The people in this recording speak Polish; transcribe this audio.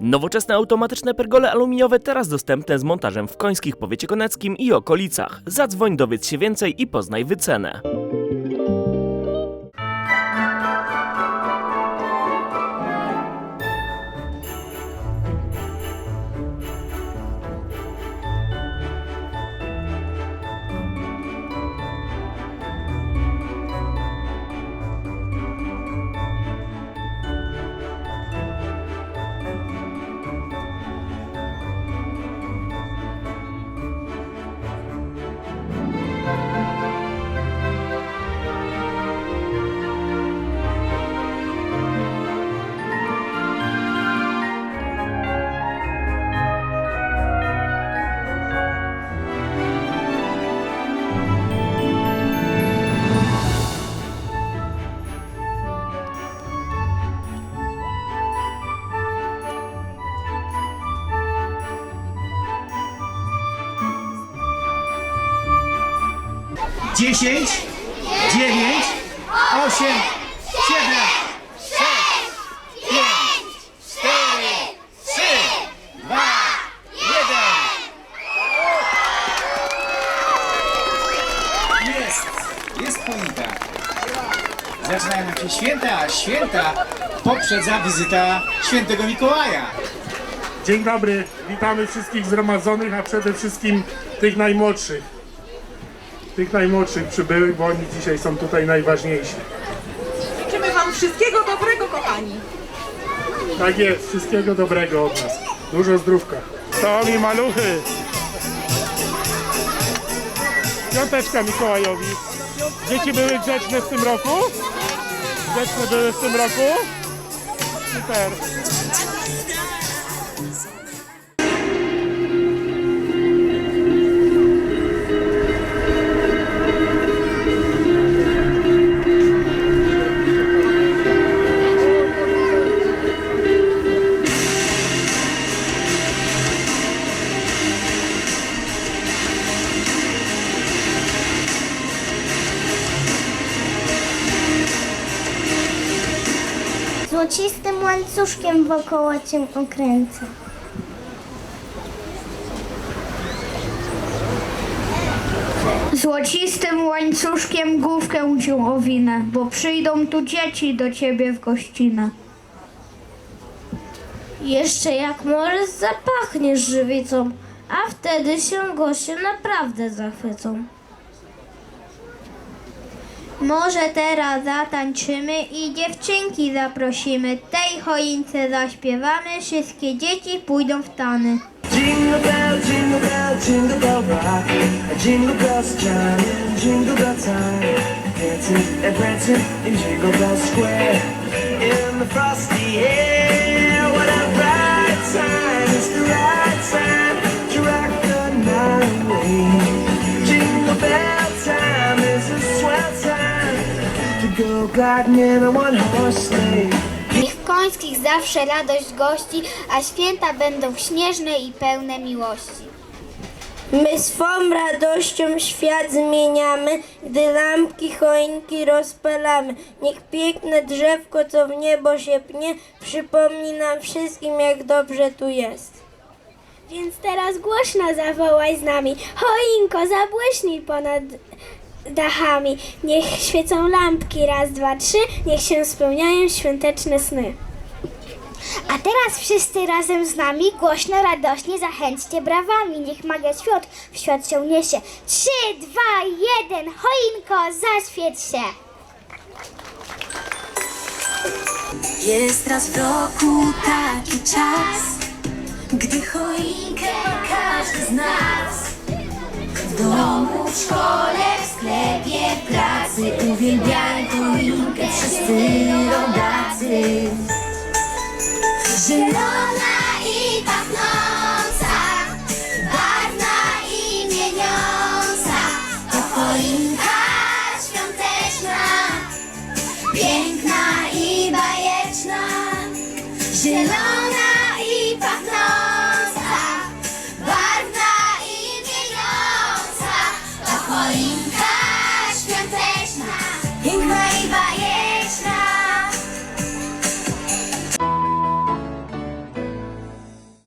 Nowoczesne automatyczne pergole aluminiowe teraz dostępne z montażem w Końskich Powiecie Koneckim i okolicach. Zadzwoń, dowiedz się więcej i poznaj wycenę. Dziesięć, dziewięć, osiem, siedem, sześć, pięć, cztery, trzy, dwa, jeden. Jest, jest choinka. Zaczynają się święta, a święta poprzedza wizyta świętego Mikołaja. Dzień dobry, witamy wszystkich zgromadzonych, a przede wszystkim tych najmłodszych. Tych najmłodszych przybyłych, bo oni dzisiaj są tutaj najważniejsi. Życzymy Wam wszystkiego dobrego, kochani. Tak jest, wszystkiego dobrego od nas. Dużo zdrówka. To mi maluchy. Piąteczka Mikołajowi. Dzieci były grzeczne w tym roku? Grzeczne były w tym roku? Super. Złocistym łańcuszkiem wokoło cię okręcę. Złocistym łańcuszkiem główkę cię owinę, bo przyjdą tu dzieci do ciebie w gościnę. Jeszcze jak możesz zapachniesz żywicą, a wtedy się goście naprawdę zachwycą. Może teraz zatańczymy i dziewczynki zaprosimy. Tej choince zaśpiewamy, wszystkie dzieci pójdą w tany. Jingle bell, jingle bell, jingle bell rock. Jingle bells chime in jingle bell time. Dancing and prancing in Jingle Bell Square. In the frosty air, w końskich zawsze radość gości, a święta będą śnieżne i pełne miłości. My swą radością świat zmieniamy, gdy lampki choinki rozpalamy. Niech piękne drzewko, co w niebo się pnie, przypomni nam wszystkim, jak dobrze tu jest. Więc teraz głośno zawołaj z nami. Choinko, zabłyśnij ponad dachami. Niech świecą lampki raz, dwa, trzy. Niech się spełniają świąteczne sny. A teraz wszyscy razem z nami głośno, radośnie zachęćcie brawami. Niech magia świąt w świat się niesie. Trzy, dwa, jeden. Choinko, zaświeć się. Jest raz w roku taki czas, gdy choinkę każdy z nas. W domu, w szkole, w sklepie, w pracy. Uwielbiaj tą linkę wszyscy rodacy. Zielona i pachnąca barna i mieniąca. To choinka świąteczna Piękna i bajeczna. Zielona